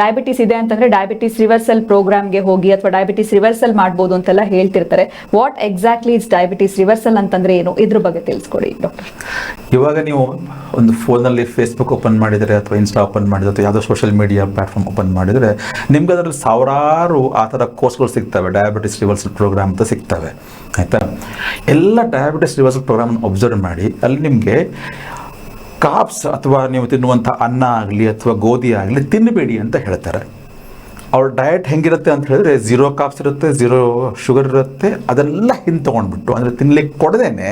Diabetes ಇದೆ ಅಂತಂದ್ರೆ diabetes reversal ಪ್ರೋಗ್ರಾಮ್ಗೆ ಹೋಗಿ ಅಥವಾ ಡಯಾಬಿಟಿಸ್ ರಿವರ್ಸಲ್ ಮಾಡ್ಬೋದು ಅಂತೆಲ್ಲ ಹೇಳ್ತಿರ್ತಾರೆ. What exactly is diabetes reversal ಅಂತಂದ್ರೆ ಏನು? ಇದ್ರ ಬಗ್ಗೆ ತಿಳಿಸ್ಕೊಡಿ ಡಾಕ್ಟರ್ ಇವಾಗ ನೀವು ಒಂದು ಫೋನಲ್ಲಿ ಫೇಸ್ಬುಕ್ ಓಪನ್ ಮಾಡಿದರೆ ಅಥವಾ ಇನ್ಸ್ಟಾ ಓಪನ್ ಮಾಡಿದ್ರೆ ಅಥವಾ ಯಾವುದೋ ಸೋಷಿಯಲ್ ಮೀಡಿಯಾ ಪ್ಲಾಟ್ಫಾರ್ಮ್ ಓಪನ್ ಮಾಡಿದರೆ ನಿಮ್ಗೆ ಅದರಲ್ಲಿ ಸಾವಿರಾರು ಆ ಥರ ಕೋರ್ಸ್ಗಳು ಸಿಗ್ತವೆ. ಡಯಾಬಿಟಿಸ್ ರಿವರ್ಸಲ್ ಪ್ರೋಗ್ರಾಮ್ ಅಂತ ಸಿಗ್ತವೆ. ಆಯಿತಾ? ಎಲ್ಲ ಡಯಾಬಿಟಿಸ್ ರಿವರ್ಸಲ್ ಪ್ರೋಗ್ರಾಮ್ ಅಬ್ಸರ್ವ್ ಮಾಡಿ, ಅಲ್ಲಿ ನಿಮಗೆ ಕಾಪ್ಸ್ ಅಥವಾ ನೀವು ತಿನ್ನುವಂಥ ಅನ್ನ ಆಗಲಿ ಅಥವಾ ಗೋಧಿ ಆಗಲಿ ತಿನ್ನಬೇಡಿ ಅಂತ ಹೇಳ್ತಾರೆ. ಅವ್ರ ಡಯಟ್ ಹೆಂಗಿರುತ್ತೆ ಅಂತ ಹೇಳಿದ್ರೆ ಝೀರೋ ಕಾಪ್ಸ್ ಇರುತ್ತೆ ಝೀರೋ ಶುಗರ್ ಇರುತ್ತೆ, ಅದೆಲ್ಲ ಹಿಂದೆ ತೊಗೊಂಡ್ಬಿಟ್ಟು, ಅಂದರೆ ತಿನ್ನಲಿಕ್ಕೆ ಕೊಡದೇನೆ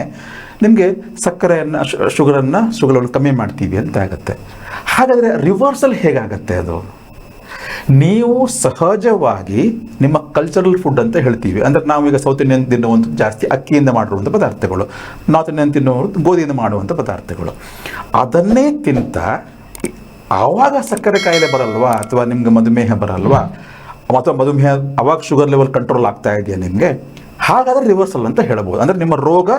ನಿಮಗೆ ಸಕ್ಕರೆಯನ್ನು ಶುಗರನ್ನು ಶುಗರ್ ಕಮ್ಮಿ ಮಾಡ್ತೀವಿ ಅಂತ ಆಗುತ್ತೆ. ಹಾಗಾದರೆ ರಿವರ್ಸಲ್ ಹೇಗಾಗತ್ತೆ ಅದು? ನೀವು ಸಹಜವಾಗಿ ನಿಮ್ಮ ಕಲ್ಚರಲ್ ಫುಡ್ ಅಂತ ಹೇಳ್ತೀವಿ. ಅಂದರೆ ನಾವೀಗ ಸೌತ್ ಇಂಡಿಯನ್ ತಿನ್ನುವಂಥ ಜಾಸ್ತಿ ಅಕ್ಕಿಯಿಂದ ಮಾಡಿರುವಂಥ ಪದಾರ್ಥಗಳು ನಾರ್ತ್ ಇಂಡಿಯನ್ ತಿನ್ನುವಂಥ ಗೋಧಿಯಿಂದ ಮಾಡುವಂಥ ಪದಾರ್ಥಗಳು. ಅದನ್ನೇ ತಿಂತ ಆವಾಗ ಸಕ್ಕರೆ ಕಾಯಿಲೆ ಬರಲ್ವಾ? ಅಥವಾ ನಿಮ್ಗೆ ಮಧುಮೇಹ ಬರಲ್ವಾ? ಅಥವಾ ಮಧುಮೇಹ ಅವಾಗ ಶುಗರ್ ಲೆವೆಲ್ ಕಂಟ್ರೋಲ್ ಆಗ್ತಾ ಇದೆಯಾ ನಿಮಗೆ? ಹಾಗಾದ್ರೆ ರಿವರ್ಸಲ್ ಅಂತ ಹೇಳ್ಬೋದು. ಅಂದರೆ ನಿಮ್ಮ ರೋಗ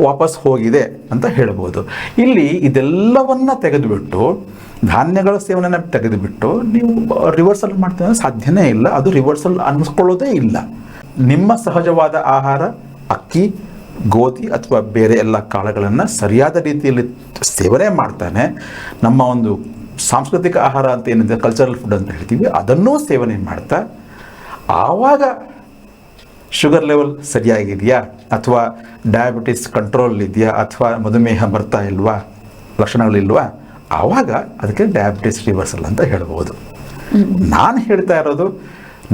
ವಾಪಸ್ ಹೋಗಿದೆ ಅಂತ ಹೇಳ್ಬೋದು. ಇಲ್ಲಿ ಇದೆಲ್ಲವನ್ನ ತೆಗೆದುಬಿಟ್ಟು ಧಾನ್ಯಗಳ ಸೇವನೆಯನ್ನು ತೆಗೆದುಬಿಟ್ಟು ನೀವು ರಿವರ್ಸಲ್ ಮಾಡ್ತೀವಿ ಸಾಧ್ಯನೇ ಇಲ್ಲ. ಅದು ರಿವರ್ಸಲ್ ಅನ್ನಿಸ್ಕೊಳ್ಳೋದೇ ಇಲ್ಲ. ನಿಮ್ಮ ಸಹಜವಾದ ಆಹಾರ, ಅಕ್ಕಿ, ಗೋಧಿ ಅಥವಾ ಬೇರೆ ಎಲ್ಲ ಕಾಳುಗಳನ್ನು ಸರಿಯಾದ ರೀತಿಯಲ್ಲಿ ಸೇವನೆ ಮಾಡ್ತಾನೆ. ನಮ್ಮ ಒಂದು ಸಾಂಸ್ಕೃತಿಕ ಆಹಾರ ಅಂತ ಏನಿದೆ ಕಲ್ಚರಲ್ ಫುಡ್ ಅಂತ ಹೇಳ್ತೀವಿ, ಅದನ್ನೂ ಸೇವನೆ ಮಾಡ್ತಾ, ಆವಾಗ ಶುಗರ್ ಲೆವೆಲ್ ಸರಿಯಾಗಿದೆಯಾ ಅಥವಾ ಡಯಾಬಿಟಿಸ್ ಕಂಟ್ರೋಲ್ ಇದೆಯಾ ಅಥವಾ ಮಧುಮೇಹ ಬರ್ತಾ ಇಲ್ವಾ, ಲಕ್ಷಣಗಳಿಲ್ವಾ? ಆವಾಗ ಅದಕ್ಕೆ ಡಯಾಬಿಟಿಸ್ ರಿವರ್ಸಲ್ ಅಂತ ಹೇಳ್ಬೋದು. ನಾನು ಹೇಳ್ತಾ ಇರೋದು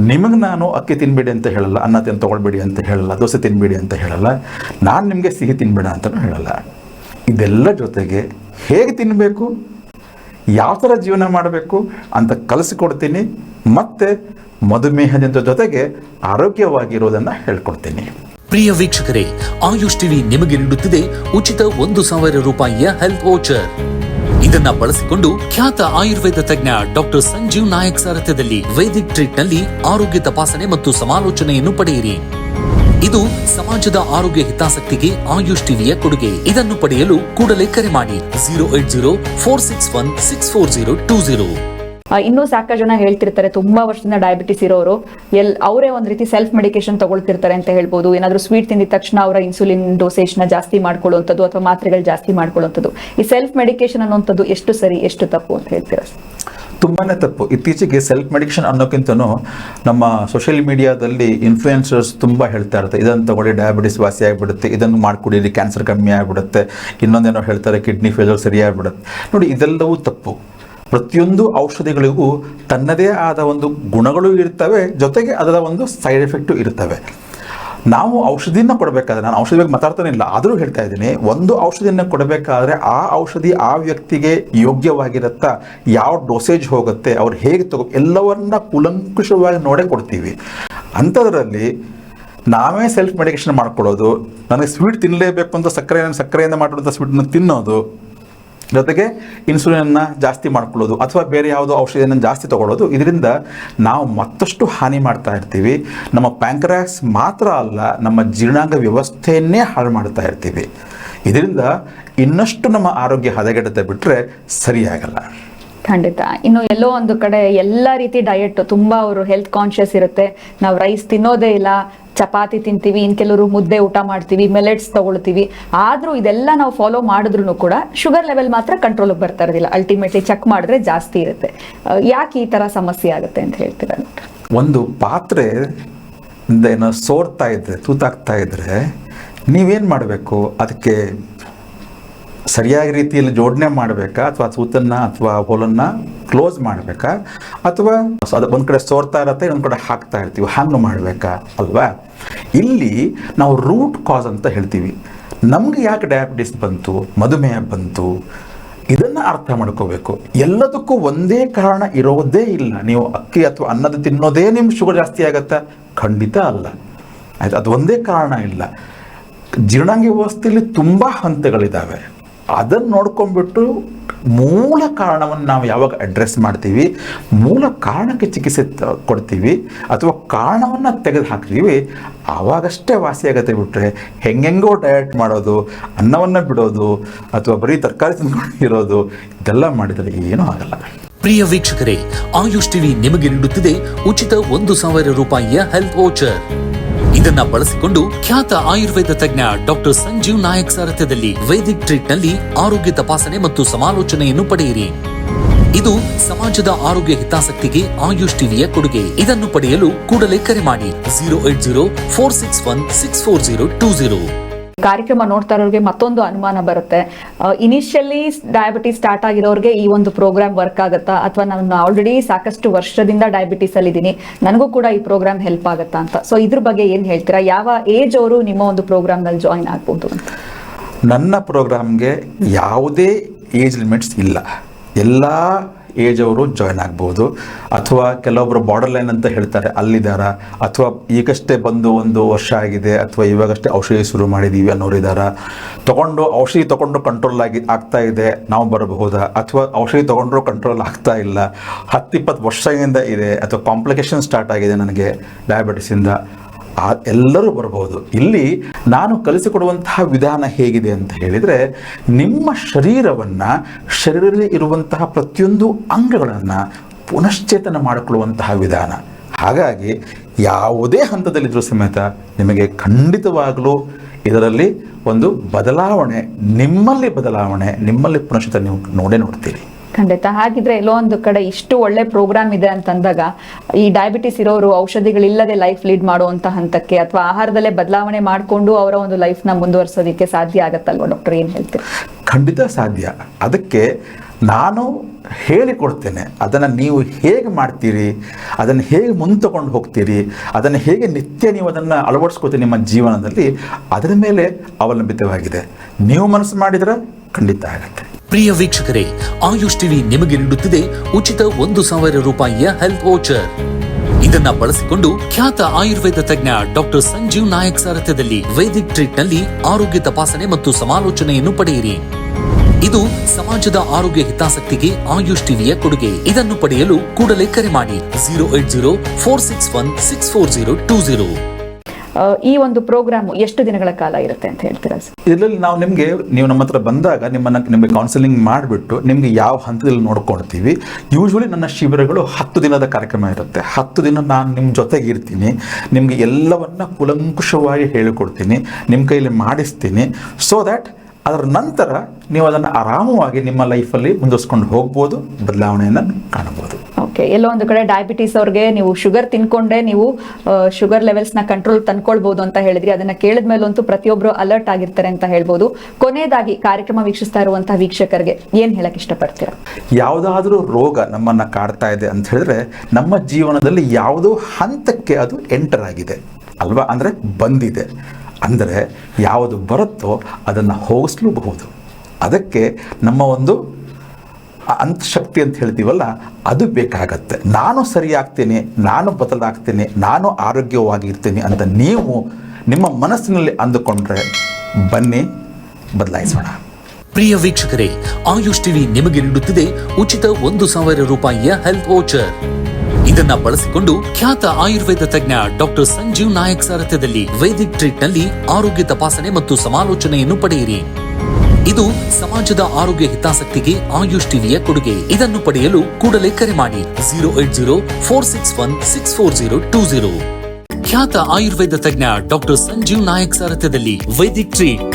ನಿಮಗೆ ನಾನು ಅಕ್ಕಿ ತಿನ್ಬೇಡಿ ಅಂತ ಹೇಳಲ್ಲ ಅನ್ನ ತಿನ್ ತೊಗೊಳ್ಬೇಡಿ ಅಂತ ಹೇಳಲ್ಲ ದೋಸೆ ತಿನ್ಬೇಡಿ ಅಂತ ಹೇಳಲ್ಲ ನಾನು ನಿಮಗೆ ಸಿಹಿ ತಿನ್ಬೇಡ ಅಂತಲೂ ಹೇಳಲ್ಲ. ಇದೆಲ್ಲ ಜೊತೆಗೆ ಹೇಗೆ ತಿನ್ನಬೇಕು ಯಾವ ಥರ ಜೀವನ ಮಾಡಬೇಕು ಅಂತ ಕಲಿಸಿಕೊಡ್ತೀನಿ ಮತ್ತು ಮಧುಮೇಹದಿಂದ ಜೊತೆಗೆ ಆರೋಗ್ಯವಾಗಿರೋದನ್ನು ಹೇಳ್ಕೊಡ್ತೀನಿ. ಪ್ರಿಯ ವೀಕ್ಷಕರೇ ಆಯುಷ್ ಟಿವಿ ನಿಮಗೆ ನೀಡುತ್ತಿದೆ ಉಚಿತ ಒಂದು ಸಾವಿರ ರೂಪಾಯಿಯ ಹೆಲ್ತ್ ವೋಚರ್ ಇದನ್ನ ಬಳಸಿಕೊಂಡು ಖ್ಯಾತ ಆಯುರ್ವೇದ ತಜ್ಞ ಡಾಕ್ಟರ್ ಸಂಜೀವ್ ನಾಯಕ್ ಸಾರಥ್ಯದಲ್ಲಿ ವೇದಿಕ್ ಟ್ರೀಟ್ನಲ್ಲಿ ಆರೋಗ್ಯ ತಪಾಸಣೆ ಮತ್ತು ಸಮಾಲೋಚನೆಯನ್ನು ಪಡೆಯಿರಿ. ಇದು ಸಮಾಜದ ಆರೋಗ್ಯ ಹಿತಾಸಕ್ತಿಗೆ ಆಯುಷ್ ಟಿವಿಯ ಕೊಡುಗೆ. ಇದನ್ನು ಪಡೆಯಲು ಕೂಡಲೇ ಕರೆ ಮಾಡಿ. Zero eight zero four six one six four zero two zero. ಇನ್ನೂ ಸಾಕಷ್ಟು ಜನ ಹೇಳ್ತಿರ್ತಾರೆ, ತುಂಬಾ ವರ್ಷದಿಂದ ಡಯಾಬಿಟಿಸ್ ಇರೋರು, ಎಲ್, ಅವರೇ ಒಂದ್ ರೀತಿ ಸೆಲ್ಫ್ ಮೆಡಿಕೇಶನ್ ತಗೊಳ್ತಿರ್ತಾರೆ ಅಂತ ಹೇಳ್ಬೋದು. ಏನಾದ್ರೂ ಸ್ವೀಟ್ ತಿಂದಿದ ತಕ್ಷಣ ಅವರ ಇನ್ಸುಲಿನ್ ಡೋಸೇಜ್ನ ಜಾಸ್ತಿ ಮಾಡ್ಕೊಳ್ಳುವಂಥದ್ದು ಅಥವಾ ಮಾತ್ರೆಗಳು ಜಾಸ್ತಿ ಮಾಡ್ಕೊಳ್ಳುವಂಥದ್ದು. ಈ ಸೆಲ್ಫ್ ಮೆಡಿಕೇಶನ್ ಅನ್ನುವಂಥದ್ದು ಎಷ್ಟು ಸರಿ, ಎಷ್ಟು ತಪ್ಪು ಅಂತ ಹೇಳ್ತೀರಾ ತುಂಬಾನೇ ತಪ್ಪು. ಇತ್ತೀಚೆಗೆ ಸೆಲ್ಫ್ ಮೆಡಿಕೇಶನ್ ಅನ್ನೋಕ್ಕಿಂತನೂ ನಮ್ಮ ಸೋಷಿಯಲ್ ಮೀಡಿಯಾದಲ್ಲಿ ಇನ್ಫ್ಲುಯೆನ್ಸರ್ಸ್ ತುಂಬಾ ಹೇಳ್ತಾ ಇರ್ತಾರೆ ಇದನ್ನು ತಗೊಳ್ಳಿ ಡಯಾಬಿಟಿಸ್ ವಾಸಿ ಆಗಿಬಿಡುತ್ತೆ. ಇದನ್ನು ಮಾಡ್ಕೊಡಿರಿ ಕ್ಯಾನ್ಸರ್ ಕಮ್ಮಿ ಆಗಿಬಿಡುತ್ತೆ. ಇನ್ನೊಂದೇನೋ ಹೇಳ್ತಾರೆ ಕಿಡ್ನಿ ಫೇಲ್ಯೂರ್ ಸರಿಯಾಗಿಬಿಡುತ್ತೆ. ನೋಡಿ, ಇದೆಲ್ಲವೂ ತಪ್ಪು. ಪ್ರತಿಯೊಂದು ಔಷಧಿಗಳಿಗೂ ತನ್ನದೇ ಆದ ಒಂದು ಗುಣಗಳು ಇರ್ತವೆ, ಜೊತೆಗೆ ಅದರ ಒಂದು ಸೈಡ್ ಎಫೆಕ್ಟು ಇರ್ತವೆ. ನಾವು ಔಷಧಿಯನ್ನು ಕೊಡಬೇಕಾದ್ರೆ, ನಾನು ಔಷಧಿ ಬಗ್ಗೆ ಮಾತಾಡ್ತಾನೆ ಇಲ್ಲ, ಆದರೂ ಹೇಳ್ತಾ ಇದ್ದೀನಿ, ಒಂದು ಔಷಧಿಯನ್ನು ಕೊಡಬೇಕಾದ್ರೆ ಆ ಔಷಧಿ ಆ ವ್ಯಕ್ತಿಗೆ ಯೋಗ್ಯವಾಗಿರುತ್ತಾ, ಯಾವ ಡೋಸೇಜ್ ಹೋಗುತ್ತೆ, ಅವ್ರು ಹೇಗೆ ತಗೋ, ಎಲ್ಲವನ್ನ ಕುಲಂಕುಷವಾಗಿ ನೋಡೇ ಕೊಡ್ತೀವಿ. ಅಂಥದ್ರಲ್ಲಿ ನಾವೇ ಸೆಲ್ಫ್ ಮೆಡಿಕೇಶನ್ ಮಾಡ್ಕೊಳ್ಳೋದು, ನನಗೆ ಸ್ವೀಟ್ ತಿನ್ನಲೇಬೇಕು ಅಂತ ಸಕ್ಕರೆ ಸಕ್ಕರೆಯಿಂದ ಮಾಡಿರೋಂಥ ಸ್ವೀಟನ್ನು ತಿನ್ನೋದು ಜೊತೆಗೆ ಇನ್ಸುಲಿನನ್ನು ಜಾಸ್ತಿ ಮಾಡ್ಕೊಳ್ಳೋದು ಅಥವಾ ಬೇರೆ ಯಾವುದೋ ಔಷಧಿಯನ್ನು ಜಾಸ್ತಿ ತಗೊಳ್ಳೋದು. ಇದರಿಂದ ನಾವು ಮತ್ತಷ್ಟು ಹಾನಿ ಮಾಡ್ತಾ ಇರ್ತೀವಿ. ನಮ್ಮ ಪ್ಯಾಂಕ್ರಾಕ್ಸ್ ಮಾತ್ರ ಅಲ್ಲ, ನಮ್ಮ ಜೀರ್ಣಾಂಗ ವ್ಯವಸ್ಥೆಯನ್ನೇ ಹಾಳು ಮಾಡ್ತಾ ಇರ್ತೀವಿ. ಇದರಿಂದ ಇನ್ನಷ್ಟು ನಮ್ಮ ಆರೋಗ್ಯ ಹದಗೆಡತೆ ಬಿಟ್ಟರೆ ಸರಿಯಾಗಲ್ಲ. ಖಂಡಿತ. ಇನ್ನು ಎಲ್ಲೋ ಒಂದು ಕಡೆ ಎಲ್ಲ ರೀತಿ ಡಯಟ್ ತುಂಬಾ ಅವರು ಹೆಲ್ತ್ ಕಾನ್ಶಿಯಸ್ ಇರುತ್ತೆ. ನಾವು ರೈಸ್ ತಿನ್ನೋದೇ ಇಲ್ಲ ಚಪಾತಿ ತಿಂತೀವಿ, ಇನ್ ಕೆಲವರು ಮುದ್ದೆ ಊಟ ಮಾಡ್ತೀವಿ ಮೆಲೆಟ್ಸ್ ತಗೊಳ್ತೀವಿ. ಆದ್ರೂ ಇದೆಲ್ಲ ನಾವು ಫಾಲೋ ಮಾಡಿದ್ರು ಕೂಡ ಶುಗರ್ ಲೆವೆಲ್ ಮಾತ್ರ ಕಂಟ್ರೋಲ್ ಬರ್ತಾ ಇರೋದಿಲ್ಲ. ಅಲ್ಟಿಮೇಟ್ಲಿ ಚೆಕ್ ಮಾಡಿದ್ರೆ ಜಾಸ್ತಿ ಇರುತ್ತೆ. ಯಾಕೆ ಈ ತರ ಸಮಸ್ಯೆ ಆಗುತ್ತೆ ಅಂತ ಹೇಳ್ತೀರ? ಒಂದು ಪಾತ್ರೆ ಏನೋ ಸೋರ್ತಾ ಇದ್ರೆ, ತೂತಾಗ್ತಾ ಇದ್ರೆ ನೀವೇನು ಮಾಡಬೇಕು? ಅದಕ್ಕೆ ಸರಿಯಾಗಿ ರೀತಿಯಲ್ಲಿ ಜೋಡಣೆ ಮಾಡಬೇಕಾ? ಅಥವಾ ತೂತನ್ನು ಅಥವಾ ಹೋಲನ್ನು? ಕ್ಲೋಸ್ ಮಾಡಬೇಕಾ? ಅಥವಾ ಅದು ಒಂದು ಕಡೆ ಸೋರ್ತಾ ಇರತ್ತೆ, ಇನ್ನೊಂದು ಕಡೆ ಹಾಕ್ತಾ ಇರ್ತೀವಿ. ಹಂಗೆ ಮಾಡಬೇಕಾ ಅಲ್ವಾ? ಇಲ್ಲಿ ನಾವು ರೂಟ್ ಕಾಸ್ ಅಂತ ಹೇಳ್ತೀವಿ. ನಮ್ಗೆ ಯಾಕೆ ಡಯಾಬಿಟಿಸ್ ಬಂತು, ಮಧುಮೇಹ ಬಂತು, ಇದನ್ನು ಅರ್ಥ ಮಾಡ್ಕೋಬೇಕು. ಎಲ್ಲದಕ್ಕೂ ಒಂದೇ ಕಾರಣ ಇರೋದೇ ಇಲ್ಲ. ನೀವು ಅಕ್ಕಿ ಅಥವಾ ಅನ್ನದ ತಿನ್ನೋದೇ ನಿಮ್ಮ ಶುಗರ್ ಜಾಸ್ತಿ ಆಗತ್ತಾ? ಖಂಡಿತ ಅಲ್ಲ. ಆಯ್ತು, ಅದು ಒಂದೇ ಕಾರಣ ಇಲ್ಲ. ಜೀರ್ಣಾಂಗ ವ್ಯವಸ್ಥೆಯಲ್ಲಿ ತುಂಬ ಹಂತಗಳಿದ್ದಾವೆ ಅದನ್ನು ನೋಡ್ಕೊಂಡ್ಬಿಟ್ಟು ಮೂಲ ಕಾರಣವನ್ನು ನಾವು ಯಾವಾಗ ಅಡ್ರೆಸ್ ಮಾಡ್ತೀವಿ, ಮೂಲ ಕಾರಣಕ್ಕೆ ಚಿಕಿತ್ಸೆ ಕೊಡ್ತೀವಿ ಅಥವಾ ಕಾರಣವನ್ನು ತೆಗೆದು ಹಾಕ್ತೀವಿ ಆವಾಗಷ್ಟೇ ವಾಸಿಯಾಗತ್ತೆ ಬಿಟ್ಟರೆ ಹೆಂಗೆಂಗೋ ಡಯಟ್ ಮಾಡೋದು, ಅನ್ನವನ್ನು ಬಿಡೋದು ಅಥವಾ ಬರೀ ತರಕಾರಿ ತಿಂದ್ಕೊಂಡು ಇರೋದು ಇದೆಲ್ಲ ಮಾಡಿದರೆ ಏನೂ ಆಗಲ್ಲ. ಪ್ರಿಯ ವೀಕ್ಷಕರೇ, ಆಯುಷ್ ಟಿವಿ ನಿಮಗೆ ನೀಡುತ್ತಿದೆ ಉಚಿತ ಒಂದು ಸಾವಿರ ರೂಪಾಯಿಯ ಹೆಲ್ತ್ ವೋಚರ್ ಇದನ್ನ ಬಳಸಿಕೊಂಡು ಖ್ಯಾತ ಆಯುರ್ವೇದ ತಜ್ಞ ಡಾಕ್ಟರ್ ಸಂಜೀವ್ ನಾಯಕ್ ಸಾರಥ್ಯದಲ್ಲಿ ವೈದಿಕ್ ಟ್ರೀಟ್ನಲ್ಲಿ ಆರೋಗ್ಯ ತಪಾಸಣೆ ಮತ್ತು ಸಮಾಲೋಚನೆಯನ್ನು ಪಡೆಯಿರಿ. ಇದು ಸಮಾಜದ ಆರೋಗ್ಯ ಹಿತಾಸಕ್ತಿಗೆ ಆಯುಷ್ ಟಿವಿಯ ಕೊಡುಗೆ. ಇದನ್ನು ಪಡೆಯಲು ಕೂಡಲೇ ಕರೆ ಮಾಡಿ. Zero eight zero four six one six four zero two zero. ಕಾರ್ಯಕ್ರಮ ನೋಡ್ತಾ ಇರೋರಿಗೆ ಮತ್ತೊಂದು ಅನುಮಾನ ಬರುತ್ತೆ. ಇನಿಷಿಯಲಿ ಡಯಾಬಿಟಿಸ್ ಸ್ಟಾರ್ಟ್ ಆಗಿರೋರಿಗೆ ಈ ಒಂದು ಪ್ರೋಗ್ರಾಮ್ ವರ್ಕ್ ಆಗುತ್ತಾ? ಅಥವಾ ನಾನು ಆಲ್ರೆಡಿ ಸಾಕಷ್ಟು ವರ್ಷದಿಂದ ಡಯಾಬಿಟಿಸ್ ಅಲ್ಲಿ ಇದ್ದೀನಿ. ನನಗೂ ಕೂಡ ಈ ಪ್ರೋಗ್ರಾಮ್ ಹೆಲ್ಪ್ ಆಗುತ್ತಾ ಅಂತ? ಸೊ ಇದ್ರ ಬಗ್ಗೆ ಏನ್ ಹೇಳ್ತೀರಾ? ಯಾವ ಏಜ್ ಅವರು ನಿಮ್ಮ ಒಂದು ಪ್ರೋಗ್ರಾಮ್ನಲ್ಲಿ ಜಾಯಿನ್ ಆಗ್ಬೋದು ಅಂತ? ನನ್ನ ಪ್ರೋಗ್ರಾಮ್ಗೆ ಯಾವುದೇ ಏಜ್ ಲಿಮಿಟ್ಸ್ ಇಲ್ಲ. ಎಲ್ಲ ಏಜ್ ಅವರು ಜಾಯ್ನ್ ಆಗ್ಬೋದು. ಅಥವಾ ಕೆಲವೊಬ್ಬರು ಬಾರ್ಡರ್ ಲೈನ್ ಅಂತ ಹೇಳ್ತಾರೆ, ಅಲ್ಲಿದ್ದಾರ? ಅಥವಾ ಈಗಷ್ಟೇ ಬಂದು ಒಂದು ವರ್ಷ ಆಗಿದೆ, ಅಥವಾ ಇವಾಗಷ್ಟೇ ಔಷಧಿ ಶುರು ಮಾಡಿದ್ದೀವಿ ಅನ್ನೋರಿದ್ದಾರ ತೊಗೊಂಡು ಔಷಧಿ ತಗೊಂಡು ಕಂಟ್ರೋಲ್ ಆಗಿ ಆಗ್ತಾ ಇದೆ, ನಾವು ಬರಬಹುದಾ? ಅಥವಾ ಔಷಧಿ ತಗೊಂಡ್ರು ಕಂಟ್ರೋಲ್ ಆಗ್ತಾ ಇಲ್ಲ ಹತ್ತಿಪ್ಪತ್ತು ವರ್ಷದಿಂದ ಇದೆ, ಅಥವಾ ಕಾಂಪ್ಲಿಕೇಶನ್ ಸ್ಟಾರ್ಟ್ ಆಗಿದೆ ನನಗೆ ಡಯಾಬಿಟಿಸಿಂದ ಎಲ್ಲರೂ ಬರಬಹುದು ಇಲ್ಲಿ ನಾನು ಕಲಿಸಿಕೊಡುವಂತಹ ವಿಧಾನ ಹೇಗಿದೆ ಅಂತ ಹೇಳಿದರೆ, ನಿಮ್ಮ ಶರೀರವನ್ನು ಶರೀರದಲ್ಲಿ ಇರುವಂತಹ ಪ್ರತಿಯೊಂದು ಅಂಗಗಳನ್ನು ಪುನಶ್ಚೇತನ ಮಾಡಿಕೊಳ್ಳುವಂತಹ ವಿಧಾನ. ಹಾಗಾಗಿ ಯಾವುದೇ ಹಂತದಲ್ಲಿದ್ದರೂ ಸಮೇತ ನಿಮಗೆ ಖಂಡಿತವಾಗಲೂ ಇದರಲ್ಲಿ ಒಂದು ಬದಲಾವಣೆ, ನಿಮ್ಮಲ್ಲಿ ಬದಲಾವಣೆ, ನಿಮ್ಮಲ್ಲಿ ಪುನಶ್ಚೇತನ ನೀವು ನೋಡೇ ನೋಡ್ತೀರಿ. ಖಂಡಿತ. ಹಾಗಿದ್ರೆ ಎಲ್ಲೋ ಒಂದು ಕಡೆ ಇಷ್ಟು ಒಳ್ಳೆ ಪ್ರೋಗ್ರಾಮ್ ಇದೆ ಅಂತಂದಾಗ ಈ ಡಯಾಬಿಟಿಸ್ ಇರೋರು ಔಷಧಿಗಳಿಲ್ಲದೆ ಲೈಫ್ ಲೀಡ್ ಮಾಡುವಂತ ಹಂತಕ್ಕೆ ಅಥವಾ ಆಹಾರದಲ್ಲೇ ಬದಲಾವಣೆ ಮಾಡಿಕೊಂಡು ಅವರ ಒಂದು ಲೈಫ್ನ ಮುಂದುವರ್ಸೋದಕ್ಕೆ ಸಾಧ್ಯ ಆಗತ್ತಲ್ವಾ ಡಾಕ್ಟರ್ ಏನ್ ಹೇಳ್ತೀರಿ? ಖಂಡಿತ ಸಾಧ್ಯ. ಅದಕ್ಕೆ ನಾನು ಹೇಳಿಕೊಡ್ತೇನೆ. ಅದನ್ನು ನೀವು ಹೇಗೆ ಮಾಡ್ತೀರಿ? ಅದನ್ನು ಹೇಗೆ ಮುಂತಕೊಂಡು ಹೋಗ್ತೀರಿ? ಅದನ್ನು ಹೇಗೆ ನಿತ್ಯ ನೀವು ಅದನ್ನು ಅಳವಡಿಸ್ಕೋತೀರಿ ನಿಮ್ಮ ಜೀವನದಲ್ಲಿ? ಅದರ ಮೇಲೆ ಅವಲಂಬಿತವಾಗಿದೆ. ನೀವು ಮನಸ್ಸು ಮಾಡಿದರೆ ಖಂಡಿತ ಆಗತ್ತೆ. ಪ್ರಿಯ ವೀಕ್ಷಕರೇ, ಆಯುಷ್ ಟಿವಿ ನಿಮಗೆ ನೀಡುತ್ತಿದೆ ಉಚಿತ ಒಂದು ಸಾವಿರ ರೂಪಾಯಿಯ ಹೆಲ್ತ್ ವೋಚರ್. ಇದನ್ನ ಬಳಸಿಕೊಂಡು ಖ್ಯಾತ ಆಯುರ್ವೇದ ತಜ್ಞ ಡಾಕ್ಟರ್ ಸಂಜೀವ್ ನಾಯಕ್ ಸಾರಥ್ಯದಲ್ಲಿ ವೇದಿಕ್ ಟ್ರೀಟ್ನಲ್ಲಿ ಆರೋಗ್ಯ ತಪಾಸಣೆ ಮತ್ತು ಸಮಾಲೋಚನೆಯನ್ನು ಪಡೆಯಿರಿ. ಇದು ಸಮಾಜದ ಆರೋಗ್ಯ ಹಿತಾಸಕ್ತಿಗೆ ಆಯುಷ್ ಟಿವಿಯ ಕೊಡುಗೆ. ಇದನ್ನು ಪಡೆಯಲು ಕೂಡಲೇ ಕರೆ ಮಾಡಿ. Zero eight zero four six one six four zero two zero. ಈ ಒಂದು ಪ್ರೋಗ್ರಾಮ್ ಎಷ್ಟು ದಿನಗಳ ಕಾಲ ಇರುತ್ತೆ ಅಂತ ಹೇಳ್ತೀರಾ ಇದರಲ್ಲಿ ನಾವು ನಿಮಗೆ, ನೀವು ನಮ್ಮ ಹತ್ರ ಬಂದಾಗ ನಿಮ್ಮನ್ನ ನಿಮಗೆ ಕೌನ್ಸಿಲಿಂಗ್ ಮಾಡಿಬಿಟ್ಟು ನಿಮಗೆ ಯಾವ ಹಂತದಲ್ಲಿ ನೋಡ್ಕೊಳ್ತೀವಿ. ಯೂಶ್ವಲಿ ನನ್ನ ಶಿಬಿರಗಳು ಹತ್ತು ದಿನದ ಕಾರ್ಯಕ್ರಮ ಇರುತ್ತೆ. ಹತ್ತು ದಿನ ನಾನು ನಿಮ್ಮ ಜೊತೆಗೆ ಇರ್ತೀನಿ. ನಿಮಗೆ ಎಲ್ಲವನ್ನ ಕುಲಂಕುಷವಾಗಿ ಹೇಳಿಕೊಡ್ತೀನಿ. ನಿಮ್ಮ ಕೈಯಲ್ಲಿ ಮಾಡಿಸ್ತೀನಿ. ಸೊ ದ್ಯಾಟ್ ಅದರ ನಂತರ ನೀವು ಅದನ್ನು ಆರಾಮವಾಗಿ ನಿಮ್ಮ ಲೈಫಲ್ಲಿ ಮುಂದುವರ್ಸ್ಕೊಂಡು ಹೋಗ್ಬೋದು ಬದಲಾವಣೆಯನ್ನು ಕಾಣಬಹುದು ಓಕೆ ಎಲ್ಲೋ ಒಂದು ಕಡೆ ಡಯಾಬಿಟೀಸ್ ಅವ್ರಿಗೆ ನೀವು ಶುಗರ್ ತಿನ್ಕೊಂಡೇ ನೀವು ಶುಗರ್ ಲೆವೆಲ್ಸ್ನ ನ ಕಂಟ್ರೋಲ್ ತಂದ್ಕೊಳ್ಬೋದು ಅಂತ ಹೇಳಿದ್ರಿ. ಅದನ್ನ ಕೇಳಿದ ಮೇಲಂತೂ ಪ್ರತಿಯೊಬ್ಬರು ಅಲರ್ಟ್ ಆಗಿರ್ತಾರೆ ಅಂತ ಹೇಳ್ಬೋದು. ಕೊನೆಯದಾಗಿ ಕಾರ್ಯಕ್ರಮ ವೀಕ್ಷಿಸ್ತಾ ಇರುವಂತಹ ವೀಕ್ಷಕರಿಗೆ ಏನ್ ಹೇಳಕ್ ಇಷ್ಟಪಡ್ತೀರಾ? ಯಾವುದಾದ್ರೂ ರೋಗ ನಮ್ಮನ್ನ ಕಾಡ್ತಾ ಇದೆ ಅಂತ ಹೇಳಿದ್ರೆ ನಮ್ಮ ಜೀವನದಲ್ಲಿ ಯಾವುದೋ ಹಂತಕ್ಕೆ ಅದು ಎಂಟರ್ ಆಗಿದೆ. ಅಲ್ವಾ? ಅಂದ್ರೆ ಬಂದಿದೆ. ಅಂದರೆ ಯಾವುದು ಬರುತ್ತೋ ಅದನ್ನು ಹೋಗಿಸ್ಲೂಬಹುದು. ಅದಕ್ಕೆ ನಮ್ಮ ಒಂದು ಅಂತಶಕ್ತಿ ಅಂತ ಹೇಳ್ತೀವಲ್ಲ, ಅದು ಬೇಕಾಗತ್ತೆ. ನಾನು ಸರಿಯಾಗ್ತೇನೆ, ನಾನು ಬದಲಾಗ್ತೇನೆ, ನಾನು ಆರೋಗ್ಯವಾಗಿರ್ತೀನಿ ಅಂತ ನೀವು ನಿಮ್ಮ ಮನಸ್ಸಿನಲ್ಲಿ ಅಂದುಕೊಂಡ್ರೆ ಬನ್ನಿ, ಬದಲಾಯಿಸೋಣ. ಪ್ರಿಯ ವೀಕ್ಷಕರೇ, ಆಯುಷ್ ಟಿವಿ ನಿಮಗೆ ನೀಡುತ್ತಿದೆ ಉಚಿತ ಒಂದು ಸಾವಿರ ರೂಪಾಯಿಯ ಹೆಲ್ತ್ ವೋಚರ್. ಇದನ್ನ ಬಳಸಿಕೊಂಡು ಖ್ಯಾತ ಆಯುರ್ವೇದ ತಜ್ಞ ಡಾಕ್ಟರ್ ಸಂಜೀವ್ ನಾಯಕ್ ಸಾರಥ್ಯದಲ್ಲಿ ವೇದಿಕ್ ಟ್ರೀಟ್ನಲ್ಲಿ ಆರೋಗ್ಯ ತಪಾಸಣೆ ಮತ್ತು ಸಮಾಲೋಚನೆಯನ್ನು ಪಡೆಯಿರಿ. ಇದು ಸಮಾಜದ ಆರೋಗ್ಯ ಹಿತಾಸಕ್ತಿಗೆ ಆಯುಷ್ ಟಿವಿಯ ಕೊಡುಗೆ. ಇದನ್ನು ಪಡೆಯಲು ಕೂಡಲೇ ಕರೆ ಮಾಡಿ. Zero eight zero four six one six four zero two zero. ಖ್ಯಾತ ಆಯುರ್ವೇದ ತಜ್ಞ ಡಾಕ್ಟರ್ ಸಂಜೀವ್ ನಾಯಕ್ ಸಾರಥ್ಯದಲ್ಲಿ ವೈದಿಕ್ ಟ್ರೀಟ್.